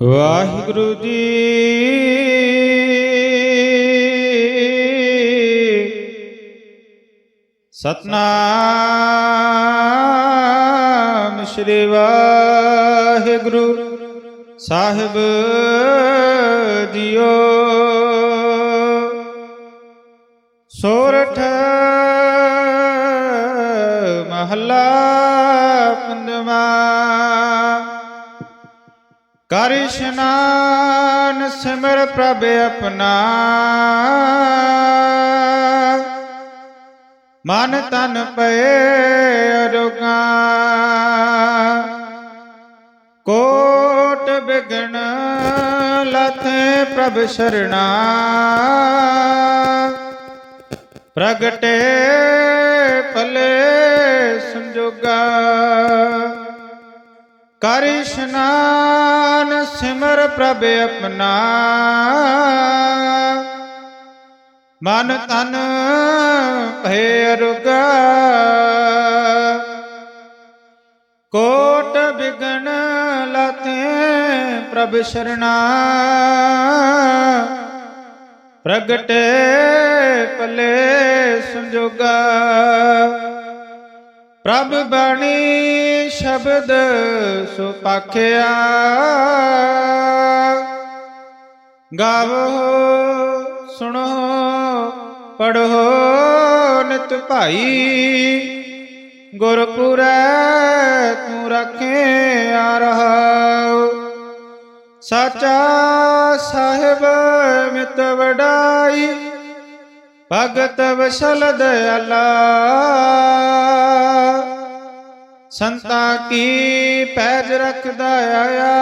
ਵਾਹਿਗੁਰੂ ਜੀ ਸਤਨਾਮ ਸ੍ਰੀ ਵਾਹਿਗੁਰੂ ਸਾਹਿਬ ਜੀਓ। ਸੋਰਠ ਮਹੱਲਾ ਪੰਜਵਾ ਕਰ ਇਸ਼ਨਾਨ ਸਿਮਰ ਪ੍ਰਭ ਆਪਣਾ। ਮਨ ਤਨ ਪਏ ਅਰੋਗਾ। ਕੋਟ ਬਿਗਣ ਲਥੇ ਪ੍ਰਭ ਸਰਣਾ। ਪ੍ਰਗਟੇ ਭਲੇ ਸੰਜੋਗਾ। ਕਰ ਇਸ਼ਨਾਨ ਸਿਮਰ ਪ੍ਰਭ ਆਪਣਾ। ਮਨ ਤਨ ਭੈ ਰੁਗਾ ਕੋਟ ਬਿਗਨ ਲਤੇ ਪ੍ਰਭ ਸ਼ਰਣਾ। ਪ੍ਰਗਟੇ ਪਲੇ ਸੰਜੋਗਾ। ਪ੍ਰਭ ਬਾਣੀ ਸ਼ਬਦ ਸੁਪਾਖਿਆ। ਗਾਵੋ, ਸੁਣੋ ਪੜੋ ਨਿਤ ਭਾਈ। ਗੁਰਪੁਰੈ ਤੂੰ ਰੱਖੇ ਆ ਰਹਾਉ। ਸਾਚਾ ਸਾਹਿਬ ਮਿਤ ਵਡਾਈ, ਭਗਤ ਵਸਲ ਦਇਆਲਾ। ਸੰਤਾਂ ਕੀ ਪੈਜ ਰੱਖਦਾ ਆਇਆ?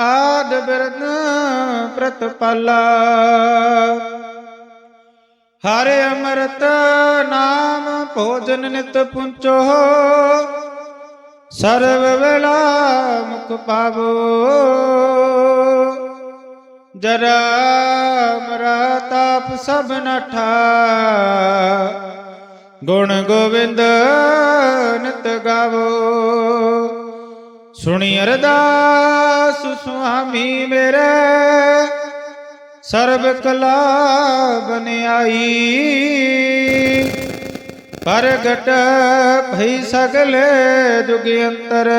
ਆਦ ਬਿਰਦ ਪ੍ਰਤਪਾਲਾ। ਹਰਿ ਅੰਮ੍ਰਿਤ ਨਾਮ ਭੋਜਨ ਨਿਤ ਪੁੰਚੋ। ਸਰਵ ਵੇਲਾ ਮੁਖ ਪਾਵੋ। ਜਰਾ ਮਰਾ ਤਾਪ ਸਭ ਨਠਾ ਗੁਣ ਗੋਬਿੰਦ ਨਿਤ ਗਾਵੋ। ਸੁਣੀ ਅਰਦਾਸ ਸੁਆਮੀ ਮੇਰੇ, ਸਰਬ ਕਲਾ ਬਨਿਆਈ। ਪ੍ਰਗਟ ਭਈ ਸਗਲੇ ਜੁਗ ਅੰਤਰ।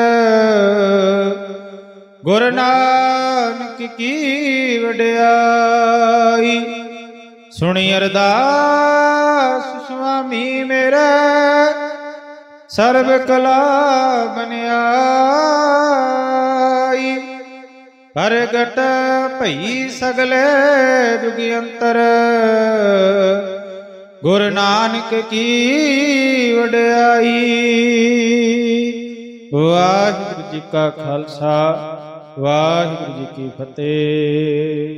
ਗੁਰ ਨਾਨਕ ਕੀ ਵਡਿਆਈ। ਸੁਣੀ ਅਰਦਾਸ ਸੁਆਮੀ ਮੇਰਾ ਸਰਬ ਕਲਾ ਬਨਿਆਈ। ਪ੍ਰਗਟ ਭਈ ਸਗਲੇ ਜੁਗ ਅੰਤਰ। ਗੁਰ ਨਾਨਕ ਕੀ ਵਡਿਆਈ। ਵਾਹਿਗੁਰੂ ਜੀ ਕਾ ਖਾਲਸਾ, ਵਾਹਿਗੁਰੂ ਜੀ ਕੀ ਫਤਿਹ।